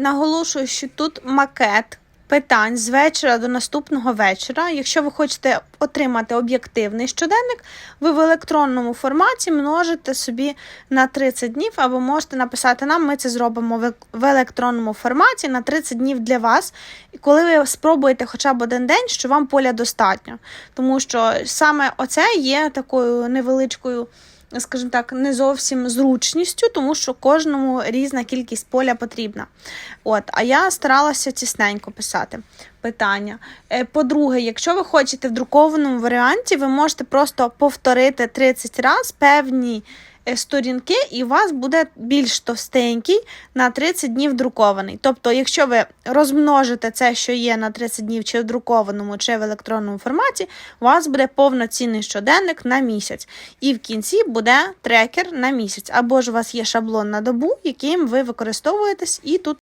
Наголошую, що тут макет питань з вечора до наступного вечора. Якщо ви хочете отримати об'єктивний щоденник, ви в електронному форматі множите собі на 30 днів, або можете написати нам, ми це зробимо в- електронному форматі на 30 днів для вас. І коли ви спробуєте хоча б один день, що вам поля достатньо. Тому що саме оце є такою невеличкою скажімо так, не зовсім зручністю, тому що кожному різна кількість поля потрібна. От, а я старалася тісненько писати питання. Е, По-друге, якщо ви хочете в друкованому варіанті, ви можете просто повторити 30 разів певні е, сторінки, і у вас буде більш товстенький на 30 днів друкований. Тобто, якщо ви розмножите це, що є на 30 днів, чи в друкованому, чи в електронному форматі, у вас буде повноцінний щоденник на місяць. І в кінці буде трекер на місяць. Або ж у вас є шаблон на добу, яким ви використовуєтесь, і тут